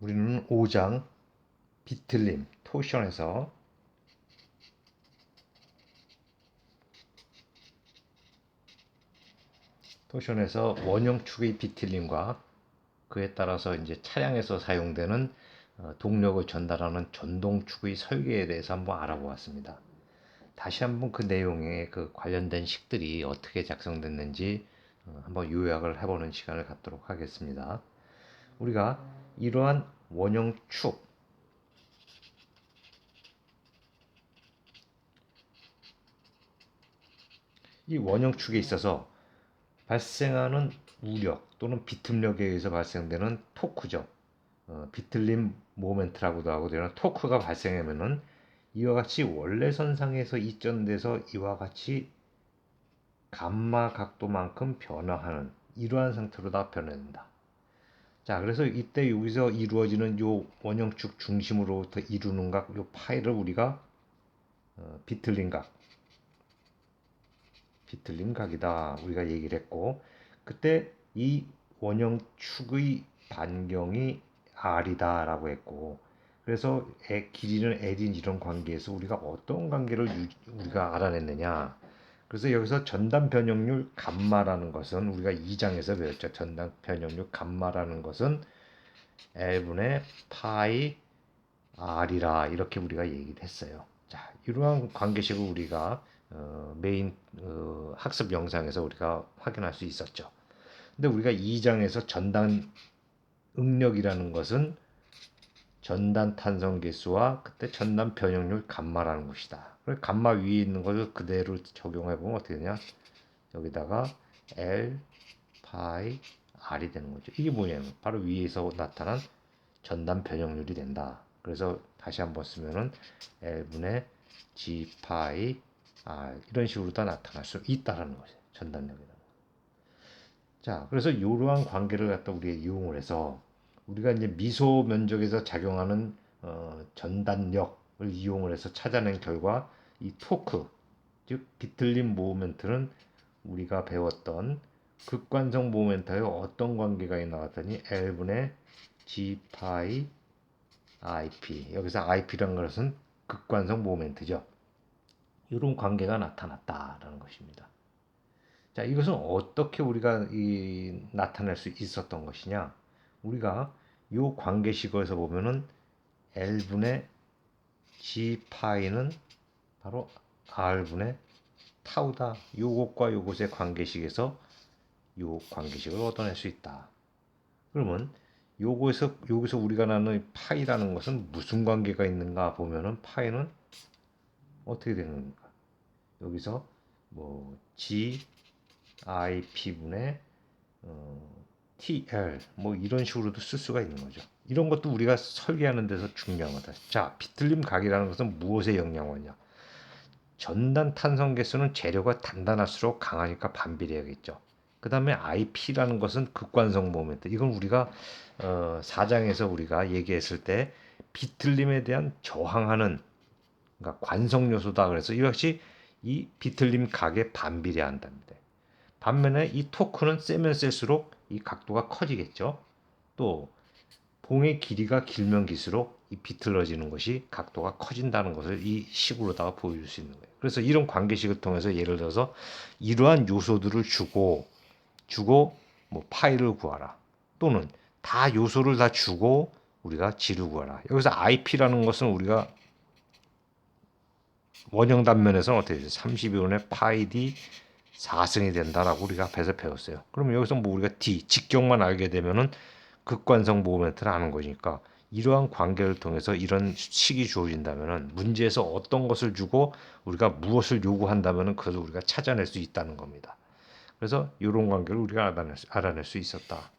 우리는 5장 비틀림 토션에서 토션에서 원형축의 비틀림과 그에 따라서 이제 차량에서 사용되는 어, 동력을 전달하는 전동축의 설계에 대해서 한번 알아보았습니다. 다시 한번 그 내용에 그 관련된 식들이 어떻게 작성됐는지 어, 한번 요약을 해보는 시간을 갖도록 하겠습니다. 우리가 이러한 원형축 이 원형축에 있어서 발생하는 우력 또는 비틈력에 의해서 발생되는 토크죠. 어, 비틀림 모멘트라고도 하고 되는 토크가 발생하면은 이와 같이 원래 선상에서 이전돼서 이와 같이 감마 각도만큼 변화하는 이러한 상태로 다 변해진다. 자, 그래서 이때 여기서 이루어지는 요 원형축 중심으로부터 이루는 각, 요 파일을 우리가 어, 비틀린 각, 비틀린 각이다. 우리가 얘기를 했고 그때 이 원형축의 반경이 r이다라고 했고 그래서 애, 길이는 l인 이런 관계에서 우리가 어떤 관계를 유, 우리가 알아냈느냐 그래서 여기서 전단 변형률 감마라는 것은 우리가 2장에서 배웠죠 전단 변형률 감마라는 것은 l분의 파이 r이라 이렇게 우리가 얘기를 했어요 자 이러한 관계식을 우리가 어, 메인 어, 학습 영상에서 우리가 확인할 수 있었죠. 근데 우리가 2장에서 전단 응력이라는 것은 전단 탄성 계수와 그때 전단 변형률 감마라는 것이다. 감마 위에 있는 것을 그대로 적용해 보면 어떻게 되냐? 여기다가 L 파이 R이 되는 거죠. 이게 뭐냐면 바로 위에서 나타난 전단 변형률이 된다. 그래서 다시 한번 쓰면은 L분의 G 파이 아, 이런 식으로 다 나타날 수 있다라는 거죠. 전단력이라는 거. 자, 그래서 이러한 관계를 갖다 우리가 이용을 해서 우리가 이제 미소 면적에서 작용하는 어, 전단력을 이용을 해서 찾아낸 결과 이 토크, 즉 비틀림 모멘트는 우리가 배웠던 극관성 모멘트에 어떤 관계가 나왔더니 L분의 G 파이 IP 여기서 IP라는 것은 극관성 모멘트죠. 이런 관계가 나타났다라는 것입니다. 자, 이것은 어떻게 우리가 이, 나타낼 수 있었던 것이냐? 우리가 이 관계식에서 보면은 L분의 G 파이는 바로 R분의 타우다. 요것과 요것의 관계식에서 요 관계식을 얻어낼 수 있다. 그러면 요거에서 여기서 우리가 나는 파이라는 것은 무슨 관계가 있는가 보면은 파이는 어떻게 되는 겁니까? 여기서 뭐 G, I, P분의 어, TL 뭐 이런 식으로도 쓸 수가 있는 거죠. 이런 것도 우리가 설계하는 데서 중요하다. 자, 비틀림 각이라는 것은 무엇에 영향을 냐 전단 탄성 개수는 재료가 단단할수록 강하니까 반비례하겠죠. 그 다음에 IP라는 것은 극관성 모멘트. 이건 우리가 어, 4장에서 우리가 얘기했을 때 비틀림에 대한 저항하는 그러니까 관성 요소다. 그래서 이것이 이 비틀림 각에 반비례한답니다. 반면에 이 토크는 세면 셀수록 이 각도가 커지겠죠. 또 봉의 길이가 길면 길수록 이 비틀어지는 것이 각도가 커진다는 것을 이 식으로다가 보여줄 수 있는 거예요. 그래서 이런 관계식을 통해서 예를 들어서 이러한 요소들을 주고 주고 뭐 파이를 구하라 또는 다 요소를 다 주고 우리가 지를 구하라. 여기서 IP라는 것은 우리가 원형 단면에서는 어떻게 되죠? 32분의 파이 d 4승이 된다라고 우리가 앞에서 배웠어요. 그러면 여기서 뭐 우리가 d 직경만 알게 되면은 극관성 모멘트를 아는 거니까 이러한 관계를 통해서 이런 식이 주어진다면은 문제에서 어떤 것을 주고 우리가 무엇을 요구한다면은 그것을 우리가 찾아낼 수 있다는 겁니다. 그래서 이런 관계를 우리가 알아낼 수, 알아낼 수 있었다.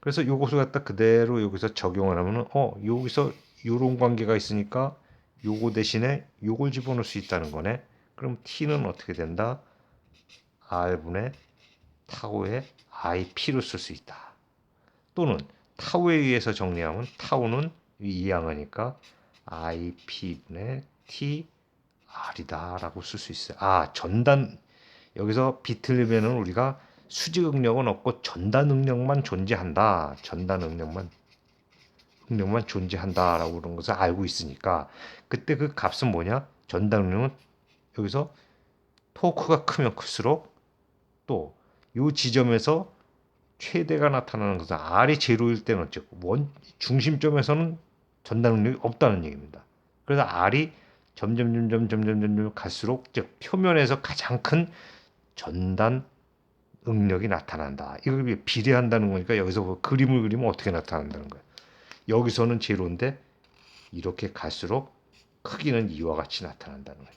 그래서 이것을 갖다 그대로 여기서 적용을 하면은 어 여기서 이런 관계가 있으니까 요거 대신에 요걸 집어넣을 수 있다는 거네. 그럼 t는 어떻게 된다? r분의 타우의 ip로 쓸 수 있다. 또는 타우에 의해서 정리하면 타우는 이항하니까 ip분의 t r이다 라고 쓸 수 있어요. 아 전단 여기서 비틀리면은 우리가 수직 응력은 없고 전단 응력만 존재한다. 전단 응력만 능력만 존재한다라고 그런 것을 알고 있으니까 그때 그 값은 뭐냐? 전달 능력은 여기서 토크가 크면 클수록 또 이 지점에서 최대가 나타나는 것은 R이 제로일 때는 어쨌고 원 중심점에서는 전달 능력이 없다는 얘기입니다. 그래서 R이 점점 점점 점점 점점 갈수록 즉 표면에서 가장 큰 전단 응력이 나타난다. 이걸 비례한다는 거니까 여기서 뭐 그림을 그리면 어떻게 나타난다는 거예요. 여기서는 제로인데 이렇게 갈수록 크기는 이와 같이 나타난다는 거예요.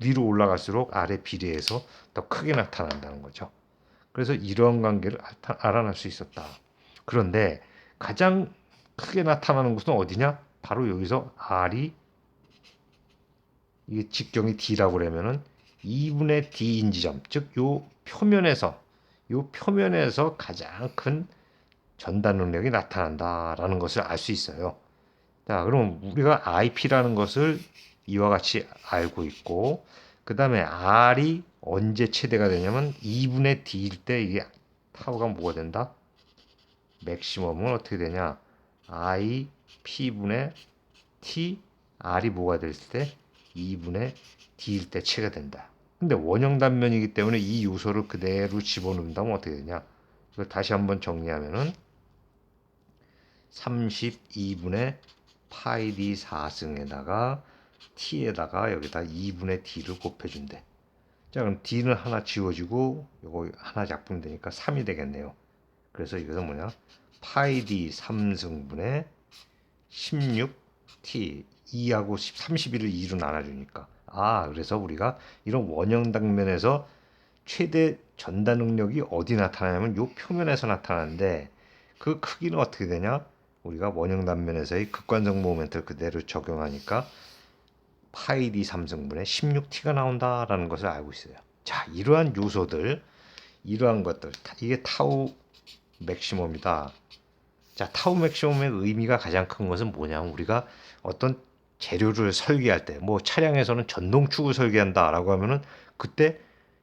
위로 올라갈수록 아래 비례해서 더 크게 나타난다는 거죠. 그래서 이러한 관계를 알아낼 수 있었다. 그런데 가장 크게 나타나는 곳은 어디냐? 바로 여기서 R이 이게 직경이 D라고 그러면은 2분의 D인 지점, 즉 요 표면에서 요 표면에서 가장 큰 전단 능력이 나타난다라는 것을 알 수 있어요. 자, 그럼 우리가 IP라는 것을 이와 같이 알고 있고, 그 다음에 R이 언제 최대가 되냐면 2분의 D일 때 이게 타우가 뭐가 된다? 맥시멈은 어떻게 되냐? I P분의 T R이 뭐가 될 때? 2분의 D일 때 체가 된다. 근데 원형 단면이기 때문에 이 요소를 그대로 집어넣는다면 어떻게 되냐? 이걸 다시 한번 정리하면은 32분의 파이 d 4승에다가 t에다가 여기다 2분의 d를 곱해준대. 자 그럼 d는 하나 지워지고 요거 하나 작분되니까 3이 되겠네요. 그래서 이것은 뭐냐? 파이 d 3승분의 16t 2하고 31을 2로 나눠주니까 아 그래서 우리가 이런 원형 당면에서 최대 전단 능력이 어디 나타나냐면 요 표면에서 나타나는데 그 크기는 어떻게 되냐? 우리가 원형 단면에서의 극관성 모멘트를 그대로 적용하니까 파이 d 3승분의 16t가 나온다라는 것을 알고 있어요. 자, 이러한 요소들, 이러한 것들, 이게 타우 맥시멈이다. 자, 타우 맥시멈의 의미가 가장 큰 것은 뭐냐면 우리가 어떤 재료를 설계할 때, 뭐 차량에서는 전동축을 설계한다라고 하면은 그때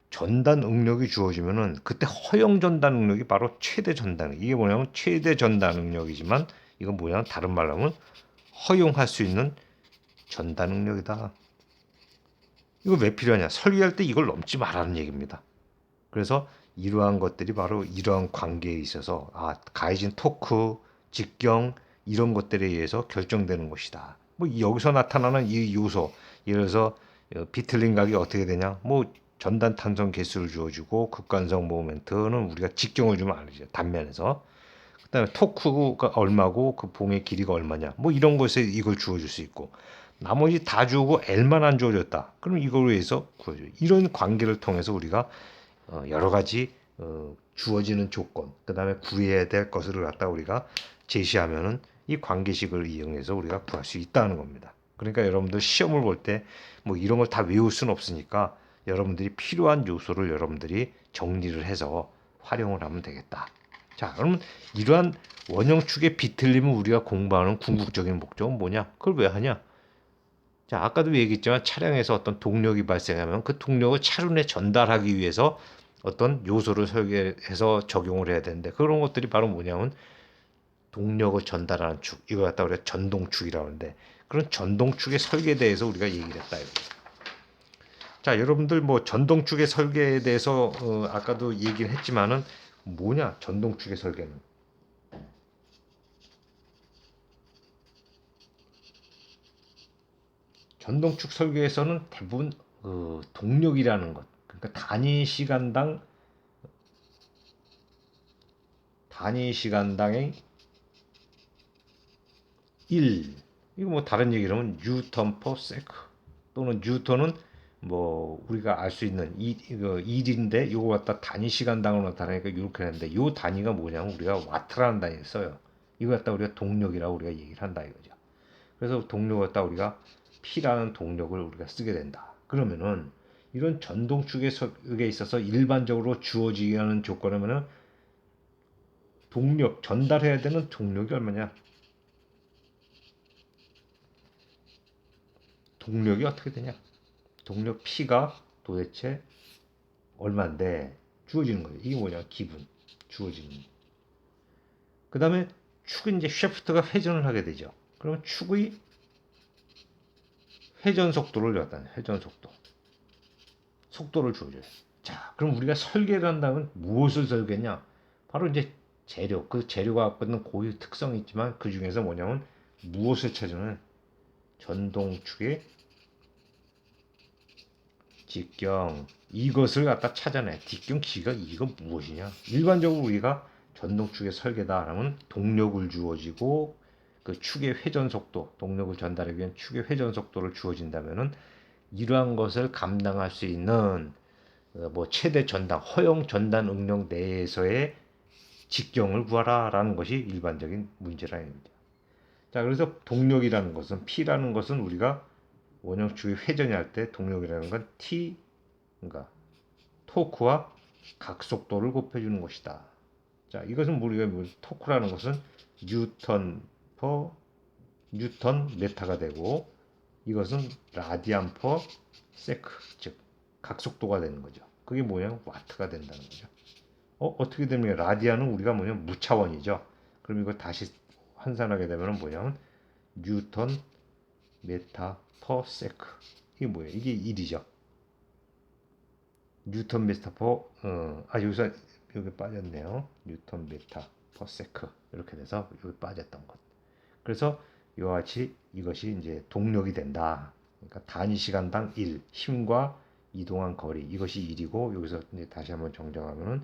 전단 응력이 주어지면은 그때 허용 전단 응력이 바로 최대 전단 이게 뭐냐면 최대 전단 응력이지만 이건 뭐냐면 다른 말로 하면 허용할 수 있는 전단 응력이다. 이거 왜 필요하냐? 설계할 때 이걸 넘지 말라는 얘기입니다. 그래서 이러한 것들이 바로 이러한 관계에 있어서 아 가해진 토크, 직경 이런 것들에 의해서 결정되는 것이다. 뭐 여기서 나타나는 이 요소, 예를 들어서 어, 비틀린 각이 어떻게 되냐? 뭐 전단 탄성 개수를 주어주고 극관성 모멘트는 우리가 직경을 주면 알죠 단면에서 그다음에 토크가 얼마고 그 봉의 길이가 얼마냐 뭐 이런 것에 이걸 주어줄 수 있고 나머지 다 주고 L만 안 주어졌다 그럼 이걸 위해서 구해줘 이런 관계를 통해서 우리가 어, 여러 가지 어, 주어지는 조건 그 다음에 구해야 될 것을 갖다 우리가 제시하면은 이 관계식을 이용해서 우리가 구할 수 있다는 겁니다. 그러니까 여러분들 시험을 볼 때 뭐 이런 걸 다 외울 수는 없으니까 여러분들이 필요한 요소를 여러분들이 정리를 해서 활용을 하면 되겠다. 자, 그러면 이러한 원형축의 비틀림을 우리가 공부하는 궁극적인 목적은 뭐냐? 그걸 왜 하냐? 자, 아까도 얘기했지만 차량에서 어떤 동력이 발생하면 그 동력을 차륜에 전달하기 위해서 어떤 요소를 설계해서 적용을 해야 되는데 그런 것들이 바로 뭐냐면 동력을 전달하는 축, 이걸 갖다 우리가 전동축이라고 하는데 그런 전동축의 설계에 대해서 우리가 얘기를 했다. 이거죠. 자, 여러분들 뭐 전동축의 설계에 대해서 어, 아까도 얘기를 했지만은 뭐냐? 전동축의 설계는 전동축 설계에서는 대부분 어, 동력이라는 것, 그러니까 단위 시간당 단위 시간당의 1 이거 뭐 다른 얘기로 하면 뉴턴 퍼 세크 또는 뉴턴은 뭐 우리가 알 수 있는 이 이거 1인데 이거 갖다 단위 시간당으로 나타내니까 이렇게 하는데 이 단위가 뭐냐면 우리가 와트라는 단위를 써요. 이거 갖다 우리가 동력이라고 우리가 얘기를 한다 이거죠. 그래서 동력을 갖다 우리가 P라는 동력을 우리가 쓰게 된다. 그러면은 이런 전동축의 설계에 있어서 일반적으로 주어지게 하는 조건이면은 동력 전달해야 되는 동력이 얼마냐? 동력이 어떻게 되냐? 동력 P가 도대체 얼마인데 주어지는 거예요. 이게 뭐냐? 기분 주어지는. 그 다음에 축은 이제 샤프트가 회전을 하게 되죠. 그러면 축의 회전 속도를 갖다 회전 속도 속도를 주어줘요. 자, 그럼 우리가 설계를 한다면 무엇을 설계냐? 바로 이제 재료, 그 재료가 갖고 있는 고유 특성이 있지만 그 중에서 뭐냐면 무엇을 찾으면 전동축의 직경 이것을 갖다 찾아내. 뒷경 기가 이거 무엇이냐? 일반적으로 우리가 전동축의 설계다 라면 동력을 주어지고 그 축의 회전 속도, 동력을 전달하기 위한 축의 회전 속도를 주어진다면은 이러한 것을 감당할 수 있는 어, 뭐 최대 전당, 허용 전단 응용 내에서의 직경을 구하라라는 것이 일반적인 얘기죠. 자, 그래서 동력이라는 것은 P라는 것은 우리가 원형축의 회전이 할 때 동력이라는 건 T, 그러니까 토크와 각속도를 곱해주는 것이다. 자, 이것은 우리가 뭐, 토크라는 것은 뉴턴 퍼 뉴턴 메타가 되고 이것은 라디안 퍼 세크 즉 각속도가 되는 거죠. 그게 뭐냐 와트가 된다는 거죠. 어 어떻게 되면 라디안은 우리가 뭐냐 무차원이죠. 그럼 이거 다시 환산하게 되면 뭐냐면 뉴턴 메타 퍼 세크 이게 뭐예요? 이게 1이죠. 뉴턴 메타 퍼 어, 아 여기서 여기 빠졌네요. 뉴턴 메타 퍼 세크 이렇게 돼서 여기 빠졌던 것. 그래서 이와 같이 이것이 이제 동력이 된다. 그러니까 단위 시간당 1, 힘과 이동한 거리 이것이 1이고 여기서 이제 다시 한번 정정하면은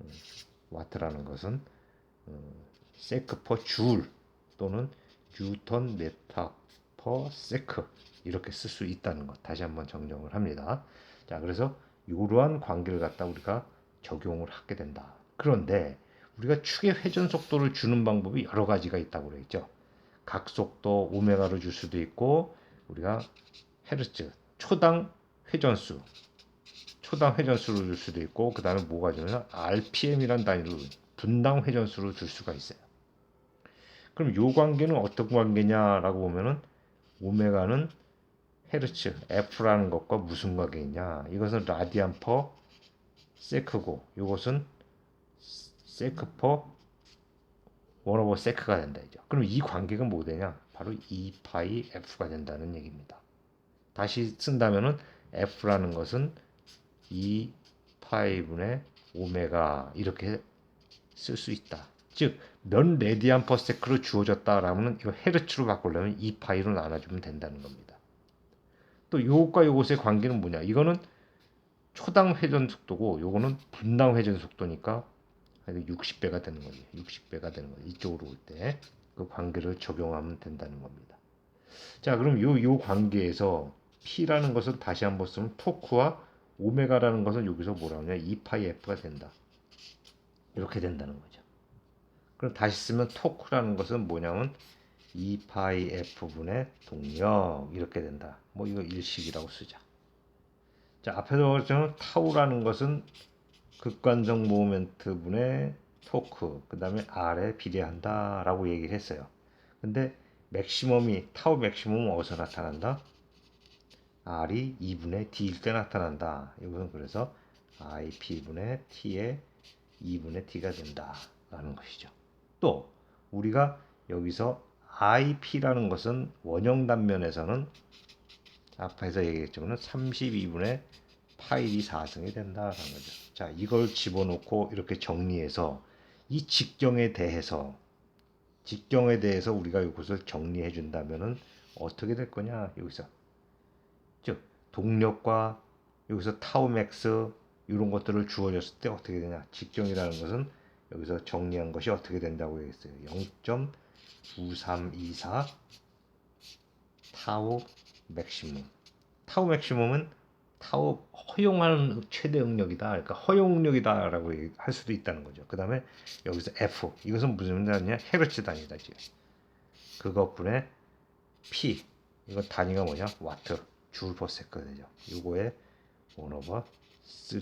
음, 와트라는 것은 음, 세크 퍼 줄 또는 뉴턴 메타 퍼 세크 이렇게 쓸 수 있다는 것 다시 한번 정정을 합니다. 자, 그래서 이러한 관계를 갖다 우리가 적용을 하게 된다. 그런데 우리가 축의 회전 속도를 주는 방법이 여러 가지가 있다고 그랬죠. 각속도 오메가로 줄 수도 있고 우리가 헤르츠 초당 회전수 초당 회전수로 줄 수도 있고 그 다음에 뭐가 주면 RPM이란 단위로 분당 회전수로 줄 수가 있어요. 그럼 요 관계는 어떤 관계냐라고 보면은 오메가는 헤르츠 F라는 것과 무슨 관계냐? 이것은 라디안 퍼 세크고 이것은 세크 퍼 원오버 세크가 된다 이죠. 그럼 이 관계가 뭐 되냐? 바로 2파이 F가 된다는 얘기입니다. 다시 쓴다면은 F라는 것은 2파이분의 오메가 이렇게 쓸 수 있다. 즉, 몇 레디안 퍼 세크로 주어졌다라면 이거 헤르츠로 바꾸려면 2파이로 나눠주면 된다는 겁니다. 또 요것과 요것의 관계는 뭐냐? 이거는 초당 회전 속도고 요거는 분당 회전 속도니까 60배가 되는 거지. 60배가 되는 거지. 이쪽으로 올 때 그 관계를 적용하면 된다는 겁니다. 자, 그럼 요, 요 관계에서 P라는 것은 다시 한번 쓰면 토크와 오메가라는 것은 여기서 뭐라 하냐? 2파이 F가 된다. 이렇게 된다는 거죠. 그럼 다시 쓰면 토크라는 것은 뭐냐면 2파이 F분의 동력 이렇게 된다. 뭐 이거 일식이라고 쓰자. 자, 앞에서 말했지만 타우라는 것은 극관적 모멘트 분의 토크 그 다음에 R에 비례한다 라고 얘기를 했어요. 근데 맥시멈이 타우 맥시멈은 어디서 나타난다? R이 2분의 D일 때 나타난다. 이것은 그래서 IP분의 T의 2분의 T가 된다 라는 것이죠. 또 우리가 여기서 IP라는 것은 원형 단면에서는 앞에서 얘기했지만 32분의 파일이 4승이 된다라는 거죠. 자, 이걸 집어넣고 이렇게 정리해서 이 직경에 대해서 직경에 대해서 우리가 이것을 정리해 준다면은 어떻게 될 거냐 여기서. 즉 동력과 여기서 타우맥스 이런 것들을 주어졌을 때 어떻게 되냐. 직경이라는 것은 여기서 정리한 것이 어떻게 된다고 했어요. 0.9324 타우 맥시멈. 타우 맥시멈은 타우 허용하는 최대 응력이다. 그러니까 허용 응력이다라고 할 수도 있다는 거죠. 그 다음에 여기서 F 이것은 무슨 단위냐? 헤르츠 단위다 지금. 그것분의 P 이거 단위가 뭐냐? 와트 줄 퍼세크 되죠. 요거에 1 오버 3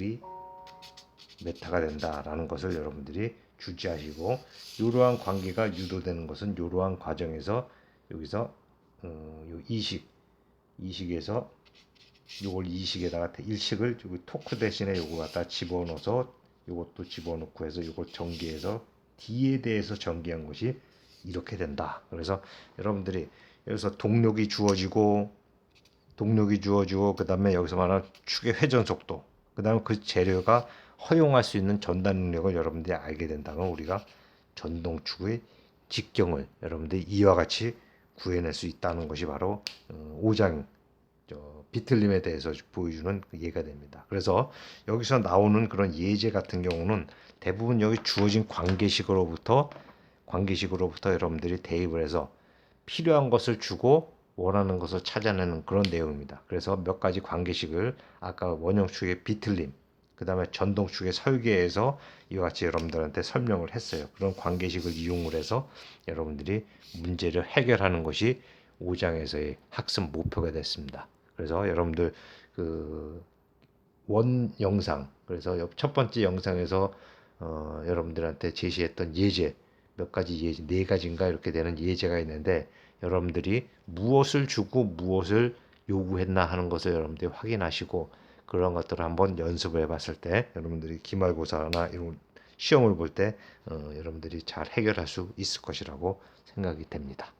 메타가 된다라는 것을 여러분들이 주지하시고 이러한 관계가 유도되는 것은 이러한 과정에서 여기서 어, 요 이식 이식에서 요걸 이식에다가 일식을 토크 대신에 요거 갖다 집어넣어서 요것도 집어넣고 해서 요걸 전개해서 D에 대해서 전개한 것이 이렇게 된다. 그래서 여러분들이 여기서 동력이 주어지고 동력이 주어지고 그 다음에 여기서 말하는 축의 회전 속도 그 다음에 그 재료가 허용할 수 있는 전단 능력을 여러분들이 알게 된다면 우리가 전동축의 직경을 여러분들이 이와 같이 구해낼 수 있다는 것이 바로 어, 5장 저 비틀림에 대해서 보여주는 그 예가 됩니다. 그래서 여기서 나오는 그런 예제 같은 경우는 대부분 여기 주어진 관계식으로부터 관계식으로부터 여러분들이 대입을 해서 필요한 것을 주고 원하는 것을 찾아내는 그런 내용입니다. 그래서 몇 가지 관계식을 아까 원형축의 비틀림, 그 다음에 전동축의 설계에서 이와 같이 여러분들한테 설명을 했어요. 그런 관계식을 이용을 해서 여러분들이 문제를 해결하는 것이 5장에서의 학습 목표가 됐습니다. 그래서 여러분들 그 원 영상 그래서 옆- 첫 번째 영상에서 어, 여러분들한테 제시했던 예제 몇 가지 예제 네 가지인가 이렇게 되는 예제가 있는데 여러분들이 무엇을 주고 무엇을 요구했나 하는 것을 여러분들이 확인하시고 그런 것들을 한번 연습을 해봤을 때 여러분들이 기말고사나 이런 시험을 볼때 어, 여러분들이 잘 해결할 수 있을 것이라고 생각이 됩니다.